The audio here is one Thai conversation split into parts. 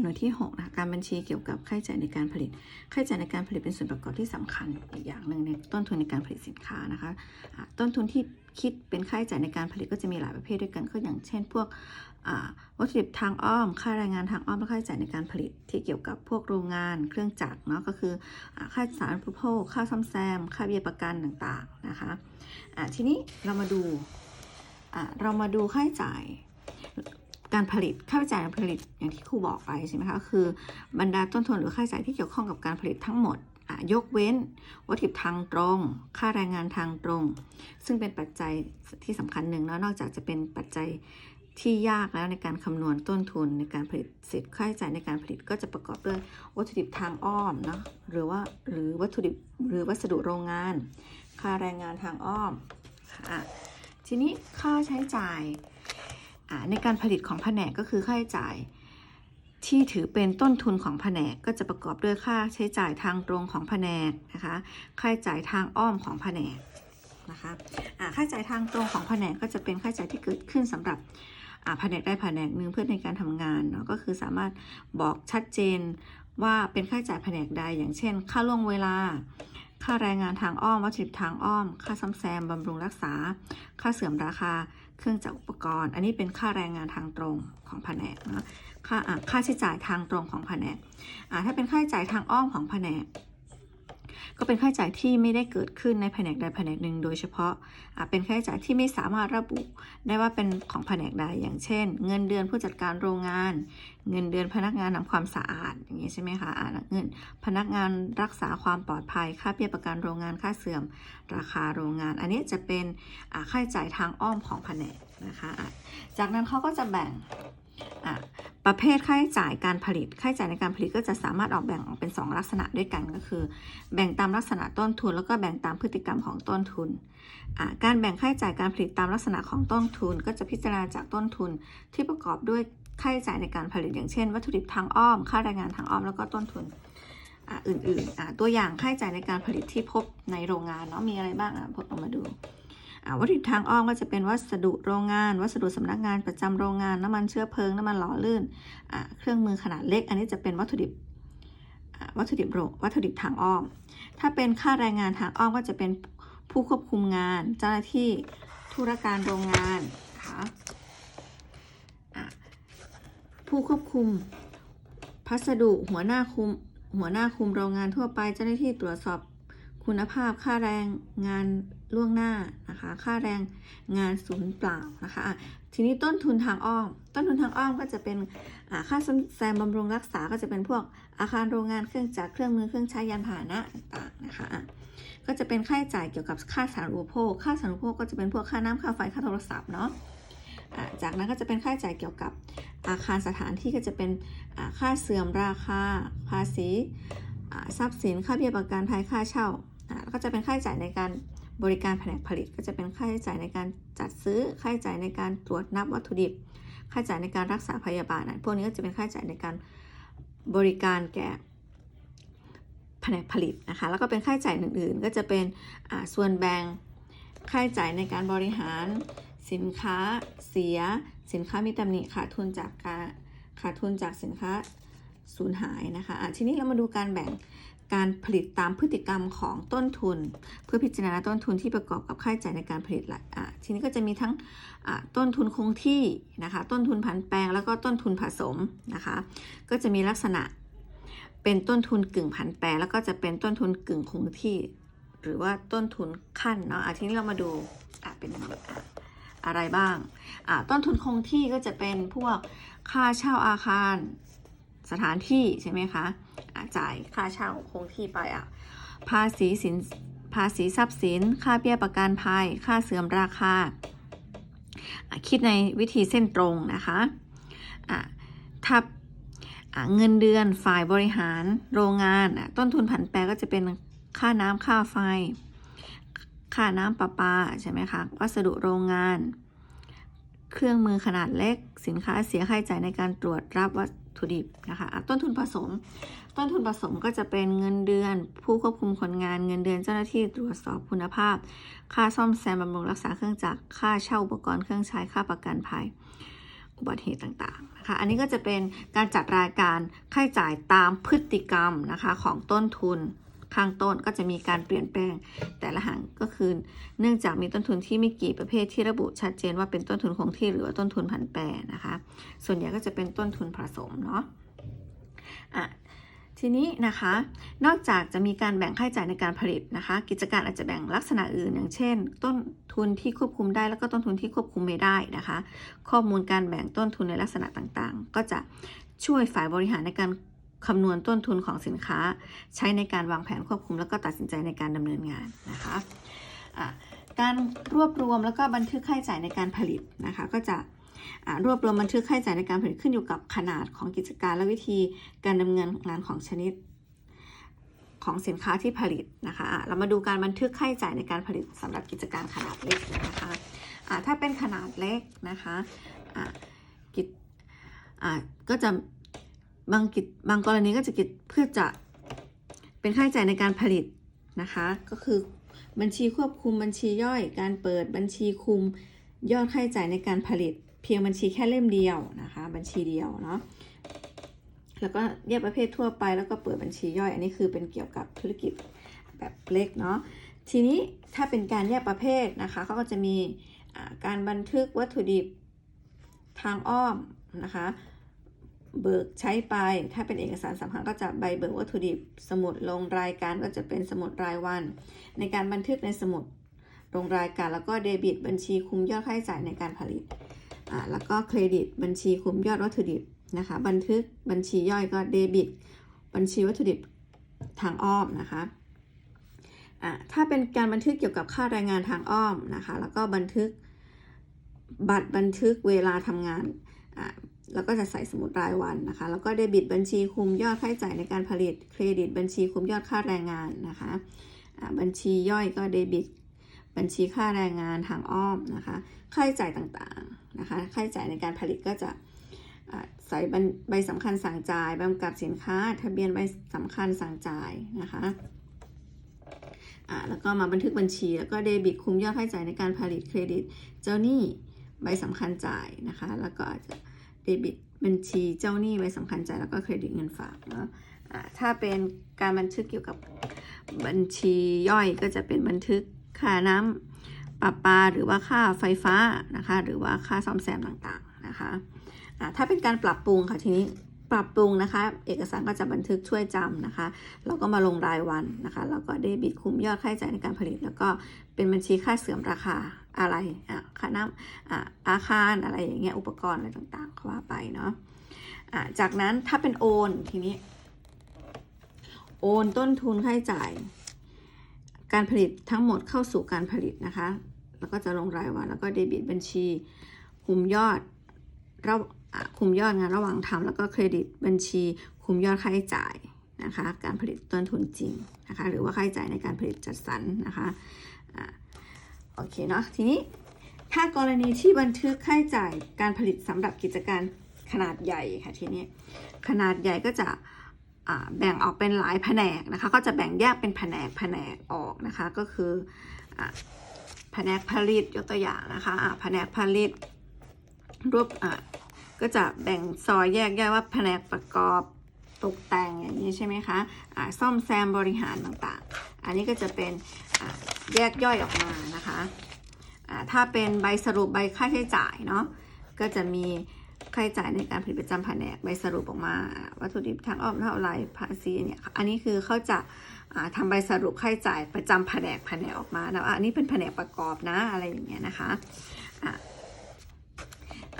หน่วยที่6นะคะการบัญชีเกี่ยวกับค่าใช้จ่ายในการผลิต ค่าใช้จ่ายในการผลิตเป็นส่วนประกอบที่สำคัญอีกอย่างหนึ่งในต้นทุนในการผลิตสินค้านะคะต้นทุนที่คิดเป็นค่าใช้จ่ายในการผลิตก็จะมีหลายประเภทด้วยกันก็อย่างเช่น พวกวัตถุดิบทางอ้อม ค่าแรงงานทางอ้อมและค่าใช้จ่ายในการผลิตที่เกี่ยวกับพวกโรงงาน เครื่องจักรเนาะก็คืออค่าสารณูปโภคค่าซ่อมแซม ค่าเบี้ยประกันต่างๆนะคะอ่าทีนี้เรามาดูเรามาดูค่าใช้จ่าย การผลิตค่าใช้จ่ายการผลิตอย่างที่ครูบอกไปใช่ไหมคะคือบรรดาต้นทุนหรือค่าใช้จ่ายที่เกี่ยวข้องกับการผลิตทั้งหมดยกเว้นวัตถุดิบทางตรง ค่าแรงงานทางตรง ซึ่งเป็นปัจจัยที่สำคัญหนึ่งแล้วนอกจากจะเป็นปัจจัยที่ยากแล้วในการคำนวณต้นทุนในการผลิตเสร็จค่าใช้จ่ายในการผลิตก็จะประกอบด้วยวัตถุดิบทางอ้อมเนาะหรือว่าหรือวัตถุดิบหรือวัสดุโรงงาน ค่าแรงงานทางอ้อมค่ะทีนี้ค่าใช้จ่าย ในการผลิตของแผนกก็คือค่าใช้จ่าย ที่ถือเป็นต้นทุนของแผนกก็จะประกอบด้วยค่าใช้จ่ายทางตรงของแผนกนะคะค่าใช้จ่ายทางอ้อมของแผนกนะคะค่าใช้จ่ายทางตรงของแผนกก็จะเป็นค่าใช้จ่ายที่เกิดขึ้นสำหรับแผนกได้แผนกหนึ่งเพื่อในการทำงานเนาะก็คือสามารถบอกชัดเจนว่าเป็นค่าใช้จ่ายแผนกใด อย่างเช่น ค่าล่วงเวลา ค่าแรงงานทางอ้อมวัตถุดิบทางอ้อม ค่าซ่อมแซมบำรุงรักษา ค่าเสื่อมราคา เครื่องจักรอุปกรณ์ อันนี้เป็นค่าแรงงานทางตรงของแผนกนะค่าค่าใช้จ่ายทางตรงของแผนกอะถ้าเป็นค่าใช้จ่ายทางอ้อมของแผนก ก็เป็นค่าใช้จ่ายที่ไม่ได้เกิดขึ้นในแผนกใดแผนกหนึ่ง โดยเฉพาะอะเป็นค่าใช้จ่ายที่ไม่สามารถระบุได้ว่าเป็นของแผนกใดอย่างเช่น เงินเดือนผู้จัดการโรงงาน เงินเดือนพนักงานทำความสะอาดอย่างนี้ใช่ไหมคะอะเงินพนักงานรักษาความปลอดภัย ค่าเบี้ยประกันโรงงานค่าเสื่อม ราคาโรงงาน อันนี้จะเป็นค่าใช้จ่ายทางอ้อมของแผนกนะคะ จากนั้นเขาก็จะแบ่ง ประเภทค่าใช้จ่ายการผลิต ค่าใช้จ่ายในการผลิตก็จะสามารถออกแบ่งออกเป็น 2 ลักษณะด้วยกันก็คือ แบ่งตามลักษณะต้นทุน แล้วก็แบ่งตามพฤติกรรมของต้นทุน การแบ่งค่าใช้จ่ายการผลิตตามลักษณะของต้นทุน ก็จะพิจารณาจากต้นทุนที่ประกอบด้วยค่าใช้จ่ายในการผลิตอย่างเช่น วัตถุดิบทางอ้อม ค่าแรงงานทางอ้อมแล้วก็ต้นทุนอื่นๆตัวอย่างค่าใช้จ่ายในการผลิตที่พบในโรงงานเนาะมีอะไรบ้างอะพดออกมาดู วัตถุดิบทางอ้อมก็จะเป็นวัสดุโรงงาน วัสดุสำนักงานประจำโรงงานน้ำมันเชื้อเพลิงน้ำมันหล่อลื่นอ่าเครื่องมือขนาดเล็ก อันนี้จะเป็นวัตถุดิบวัตถุดิบโรงวัตถุดิบทางอ้อม ถ้าเป็นค่าแรงงานทางอ้อมก็จะเป็นผู้ควบคุมงาน เจ้าหน้าที่ธุรการโรงงานค่ะผู้ควบคุม พัสดุหัวหน้าคุมหัวหน้าคุมโรงงานทั่วไปเจ้าหน้าที่ตรวจสอบ คุณภาพค่าแรงงานล่วงหน้านะคะ ค่าแรงงานศูนย์เปล่านะคะะทีนี้ต้นทุนทางอ้อม ต้นทุนทางอ้อมก็จะเป็นอ่าค่าซ่อมแซมบำรุงรักษาก็จะเป็นพวกอาคารโรงงานเครื่องจักรเครื่องมือเครื่องใช้ยานพาหนะต่างๆนะคะก็จะเป็นค่าใช้จ่ายเกี่ยวกับค่าสาธารณูปโภค ค่าสาธารณูปโภคก็จะเป็นพวกค่าน้ำค่าไฟค่าโทรศัพท์เนาะจากนั้นก็จะเป็นค่าใช้จ่ายเกี่ยวกับอาคารสถานที่ก็จะเป็นค่าเสื่อมราคาภาษีทรัพย์สินค่าเบี้ยประกันภัยค่าเช่า ก็จะเป็นค่าใช้จ่ายในการบริการแผนกผลิต ก็จะเป็นค่าใช้จ่ายในการจัดซื้อค่าใช้จ่ายในการตรวจนับวัตถุดิบ ค่าใช้จ่ายในการรักษาพยาบาลอะพวกนี้ก็จะเป็นค่าใช้จ่ายในการบริการแก่แผนกผลิตนะคะแล้วก็เป็นค่าใช้จ่ายอื่นๆ ก็จะเป็นส่วนแบ่งค่าใช้จ่ายในการบริหาร สินค้าเสีย สินค้ามีตำหนิขาดทุนจากการขาดทุนจากสินค้าสูญหายนะคะะทีนี้เรามาดูการแบ่ง การผลิตตามพฤติกรรมของต้นทุน เพื่อพิจารณาต้นทุนที่ประกอบกับค่าใช้จ่ายในการผลิตละอะทีนี้ก็จะมีทั้งอะต้นทุนคงที่นะคะต้นทุนผันแปรแล้วก็ต้นทุนผสมนะคะก็จะมีลักษณะเป็นต้นทุนกึ่งผันแปรแล้วก็จะเป็นต้นทุนกึ่งคงที่ หรือว่าต้นทุนขั้นเนาะอะทีนี้เรามาดูอะเป็นอะไรบ้างอะต้นทุนคงที่ก็จะเป็นพวกค่าเช่าอาคารสถานที่ใช่ไหมคะ จ่ายค่าเช่าคงที่ไปอะ ภาษีสินภาษีทรัพย์สิน ค่าเบี้ยประกันภัย ค่าเสื่อมราคา คิดในวิธีเส้นตรงนะคะอะถ้าเงินเดือนฝ่ายบริหารโรงงานอะต้นทุนผันแปรก็จะเป็นค่าน้ำค่าไฟ ค่าน้ำประปาใช่ไหมคะ วัสดุโรงงาน เครื่องมือขนาดเล็ก สินค้าเสียค่าใช้จ่ายในการตรวจรับวัตถุดิบนะคะ ต้นทุนผสม ต้นทุนผสมก็จะเป็นเงินเดือน ผู้ควบคุมคนงานเงินเดือนเจ้าหน้าที่ตรวจสอบคุณภาพ ค่าซ่อมแซมบำรุงรักษาเครื่องจักรค่าเช่าอุปกรณ์เครื่องใช้ค่าประกันภัยอุบัติเหตุต่างๆนะคะ อันนี้ก็จะเป็นการจัดรายการค่าใช้จ่ายตามพฤติกรรมนะคะของต้นทุนข้างต้นก็จะมีการเปลี่ยนแปลงแต่ละหางก็คือ เนื่องจากมีต้นทุนที่ไม่กี่ประเภทที่ระบุชัดเจนว่าเป็นต้นทุนคงที่หรือว่าต้นทุนผันแปรนะคะ ส่วนใหญ่ก็จะเป็นต้นทุนผสมเนาะอะ ทีนี้นะคะ นอกจากจะมีการแบ่งค่าใช้จ่ายในการผลิตนะคะ กิจการอาจจะแบ่งลักษณะอื่น อย่างเช่น ต้นทุนที่ควบคุมได้แล้วก็ต้นทุนที่ควบคุมไม่ได้นะคะ ข้อมูลการแบ่งต้นทุนในลักษณะต่างๆ ก็จะช่วยฝ่ายบริหารในการคำนวณต้นทุนของสินค้า ใช้ในการวางแผนควบคุม แล้วก็ตัดสินใจในการดำเนินงานนะคะะการรวบรวมแล้วก็บันทึกค่าใช้จ่ายในการผลิตนะคะ ก็จะ รวบรวมบันทึกค่าใช้จ่ายในการผลิตขึ้นอยู่กับขนาดของกิจการและวิธีการดำเนินงานของชนิดของสินค้าที่ผลิตนะคะะเรามาดูการบันทึกค่าใช้จ่ายในการผลิตสำหรับกิจการขนาดเล็กนะคะะถ้าเป็นขนาดเล็กนะคะะกิจก็จะบางกิจบางกรณีก็จะกิจเพื่อจะเป็นค่าใช้จ่ายในการผลิตนะคะ ก็คือบัญชีควบคุมบัญชีย่อย การเปิดบัญชีคุมยอดค่าใช้จ่ายในการผลิต พียงบัญชีแค่เล่มเดียวนะคะ บัญชีเดียวเนาะแล้วก็แยกประเภททั่วไปแล้วก็เปิดบัญชีย่อย อันนี้คือเป็นเกี่ยวกับธุรกิจแบบเล็กเนาะทีนี้ถ้าเป็นการแยกประเภทนะคะเขาก็จะมีการบันทึกวัตถุดิบทางอ้อมนะคะเบิกใช้ไปถ้าเป็นเอกสารสำคัญก็จะใบเบิกวัตถุดิบ สมุดลงรายการก็จะเป็นสมุดรายวัน ในการบันทึกในสมุดลงรายการแล้วก็เดบิต บัญชีคุมยอดค่าใช้จ่ายในการผลิต แล้วก็เครดิตบัญชีคุมยอดวัตถุดิบนะคะ บันทึกบัญชีย่อยก็เดบิต บัญชีวัตถุดิบทางอ้อมนะคะถ้าเป็นการบันทึกเกี่ยวกับค่าแรงงานทางอ้อมนะคะ แล้วก็บันทึกบัตรบันทึกเวลาทำงานแล้วก็จะใส่สมุดรายวันนะคะ แล้วก็เดบิตบัญชีคุมยอดค่าใช้จ่ายในการผลิต เครดิตบัญชีคุมยอดค่าแรงงานนะคะะบัญชีย่อยก็เดบิต บัญชีค่าแรงงานทางอ้อมนะคะค่าใช้จ่ายต่างๆนะคะค่าใช้จ่ายในการผลิตก็จะใส่ใบสำคัญสั่งจ่ายใบกำกับสินค้า ทะเบียนใบสำคัญสั่งจ่ายนะคะอ่าแล้วก็มาบันทึกบัญชี แล้วก็เดบิตคุมยอดค่าใช้จ่ายในการผลิตเครดิต เจ้าหนี้ใบสำคัญจ่ายนะคะ แล้วก็อาจจะเดบิตบัญชีเจ้าหนี้ใบสำคัญจ่ายแล้วก็เครดิตเงินฝากเนาะถ้าเป็นการบันทึกเกี่ยวกับบัญชีย่อยก็จะเป็นบันทึก ค่าน้ำประปาหรือว่าค่าไฟฟ้านะคะ หรือว่าค่าซ่อมแซมต่างๆนะคะอ่าถ้าเป็นการปรับปรุงค่ะทีนี้ปรับปรุงนะคะ เอกสารก็จะบันทึกช่วยจำนะคะ แล้วก็มาลงรายวันนะคะ แล้วก็เดบิตคุ้มยอดค่าใช้จ่ายในการผลิต แล้วก็เป็นบัญชีค่าเสื่อมราคาอะไรอะค่าน้ำอะอาคารอะไรอย่างเงี้ยอุปกรณ์อะไรต่างๆก็ว่าไปเนาะอะจากนั้นถ้าเป็นโอนทีนี้ โอนต้นทุนค่าใช้จ่าย การผลิตทั้งหมดเข้าสู่การผลิตนะคะ แล้วก็จะลงรายวันแล้วก็เดบิตบัญชี คุมยอดระคุมยอดงานระหว่างทำแล้วก็เครดิตบัญชี คุมยอดค่าใช้จ่ายนะคะ การผลิตต้นทุนจริงนะคะ หรือว่าค่าใช้จ่ายในการผลิตจัดสรรนะคะอะโอเคเนาะ ทีนี้ถ้ากรณีที่บันทึกค่าใช้จ่ายการผลิตสำหรับกิจการขนาดใหญ่ค่ะทีนี้ขนาดใหญ่ก็จะ แบ่งออกเป็นหลายแผนกนะคะก็จะแบ่งแยกเป็นแผนกแผนกออกนะคะก็คืออแผนกผลิตยกตัวอย่างนะคะะแผนกผลิตรวบก็จะแบ่งซอยแยกแย่อยว่าแผนกประกอบตกแต่งอย่างนี้ใช่ไหมคะอ่าซ่อมแซมบริหารต่างๆ อันนี้ก็จะเป็นแยกย่อยออกมานะคะอ่าถ้าเป็นใบสรุปใบค่าใช้จ่ายเนาะก็จะมี ค่าใช้จ่ายในการผลิตประจำแผนกใบสรุปออกมา วัตถุดิบทางอ้อมเท่าไรภาษีเนี่ยอันนี้คือเขาจะอ่าทำใบสรุปค่าใช้จ่ายประจำแผนกแผนกออกมาแล้วอันนี้เป็นแผนกประกอบนะอะไรอย่างเงี้ยนะคะะ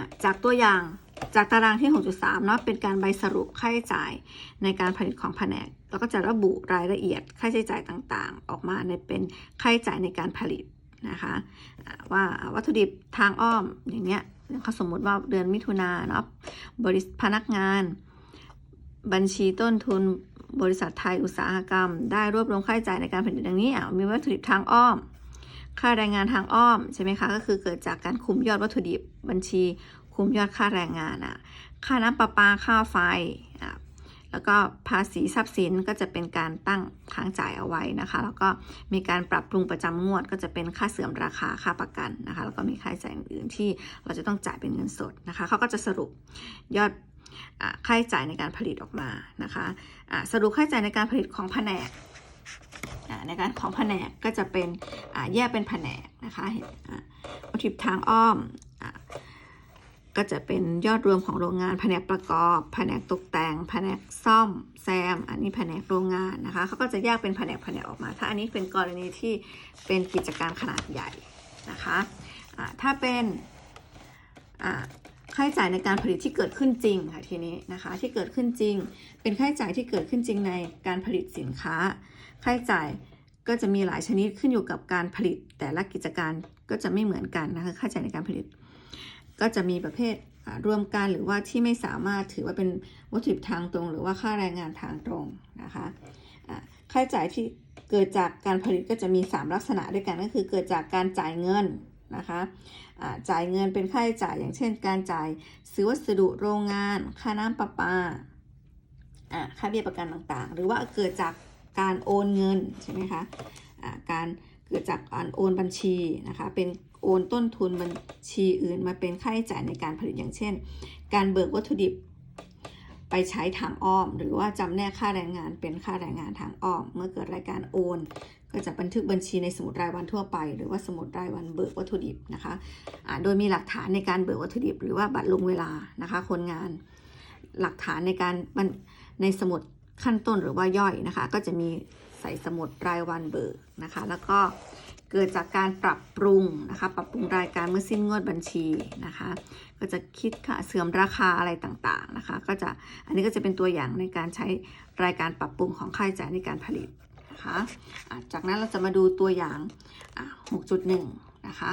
ะจากตัวอย่างจากตารางที่ 6.3เนาะเป็นการใบสรุปค่าใช้จ่ายในการผลิตของแผนก แล้วก็จะระบุรายละเอียดค่าใช้จ่ายต่างๆ ออกมาในเป็นค่าใช้จ่ายในการผลิตนะคะะว่าวัตถุดิบทางอ้อมอย่างเงี้ย เขาสมมุติว่าเดือนมิถุนาเนาะบริษัทพนักงาน บัญชีต้นทุนบริษัทไทยอุตสาหกรรม ได้รวบรวมค่าใช้จ่ายในการผลิตดังนี้อะมีวัตถุดิบทางอ้อม ค่าแรงงานทางอ้อมใช่ไหมคะก็คือเกิดจากการคุมยอดวัตถุดิบบัญชีคุมยอดค่าแรงงานอะค่าน้ำประปาค่าไฟอะ แล้วก็ภาษีทรัพย์สินก็จะเป็นการตั้งค้างจ่ายเอาไว้นะคะ แล้วก็มีการปรับปรุงประจำงวด ก็จะเป็นค่าเสื่อมราคาค่าประกันนะคะ แล้วก็มีค่าใช้จ่ายอื่นๆที่เราจะต้องจ่ายเป็นเงินสดนะคะเขาก็จะสรุปยอดค่าใช้จ่ายในการผลิตออกมานะคะอ่าสรุปค่าใช้จ่ายในการผลิตของแผนกในการของแผนกก็จะเป็นแยกเป็นแผนกนะคะเห็นอ่าวัตถุดิบทางอ้อม ก็จะเป็นยอดรวมของโรงงานแผนกประกอบ แผนกตกแต่ง แผนกซ่อม แซม อันนี้แผนกโรงงานนะคะเขาก็จะแยกเป็นแผนกแผนกออกมา ถ้าอันนี้เป็นกรณีที่เป็นกิจการขนาดใหญ่นะคะะถ้าเป็นค่าใช้จ่ายในการผลิตที่เกิดขึ้นจริงค่ะทีนี้นะคะที่เกิดขึ้นจริง เป็นค่าใช้จ่ายที่เกิดขึ้นจริงในการผลิตสินค้า ค่าใช้จ่ายก็จะมีหลายชนิดขึ้นอยู่กับการผลิตแต่ละกิจการก็จะไม่เหมือนกันนะคะค่าใช้จ่ายในการผลิต ก็จะมีประเภทอ่ารวมกันหรือว่าที่ไม่สามารถถือว่าเป็นวัตถุดิบทางตรง หรือว่าค่าแรงงานทางตรงนะคะค่าใช้จ่ายที่เกิดจากการผลิตก็จะมี 3 ลักษณะด้วยกันก็คือเกิดจากการจ่ายเงินนะคะจ่ายเงินเป็นค่าใช้จ่ายอย่างเช่น การจ่ายซื้อวัสดุโรงงาน ค่าน้ำประปาค่าเบี้ยประกันต่างๆ หรือว่าเกิดจากการโอนเงินใช่ไหมคะอ่าการเกิดจากการโอนบัญชีนะคะเป็น โอนต้นทุนบัญชีอื่นมาเป็นค่าใช้จ่ายในการผลิตอย่างเช่น การเบิกวัตถุดิบไปใช้ทางอ้อม หรือว่าจำแนกค่าแรงงานเป็นค่าแรงงานทางอ้อม เมื่อเกิดรายการโอน ก็จะบันทึกบัญชีในสมุดรายวันทั่วไป หรือว่าสมุดรายวันเบิกวัตถุดิบนะคะะโดยมีหลักฐานในการเบิกวัตถุดิบ หรือว่าบัตรลงเวลานะคะ คนงานหลักฐานในการในสมุดขั้นต้นหรือว่าย่อยนะคะ ก็จะมีใส่สมุดรายวันเบิกนะคะ แล้วก็ เกิดจากการปรับปรุงนะคะ ปรับปรุงรายการเมื่อสิ้นงวดบัญชีนะคะ ก็จะคิดค่าเสื่อมราคาอะไรต่างๆนะคะ ก็จะอันนี้ก็จะเป็นตัวอย่างในการใช้รายการปรับปรุงของค่าใช้จ่ายในการผลิตนะคะะจากนั้นเราจะมาดูตัวอย่าง 6.1 นะคะ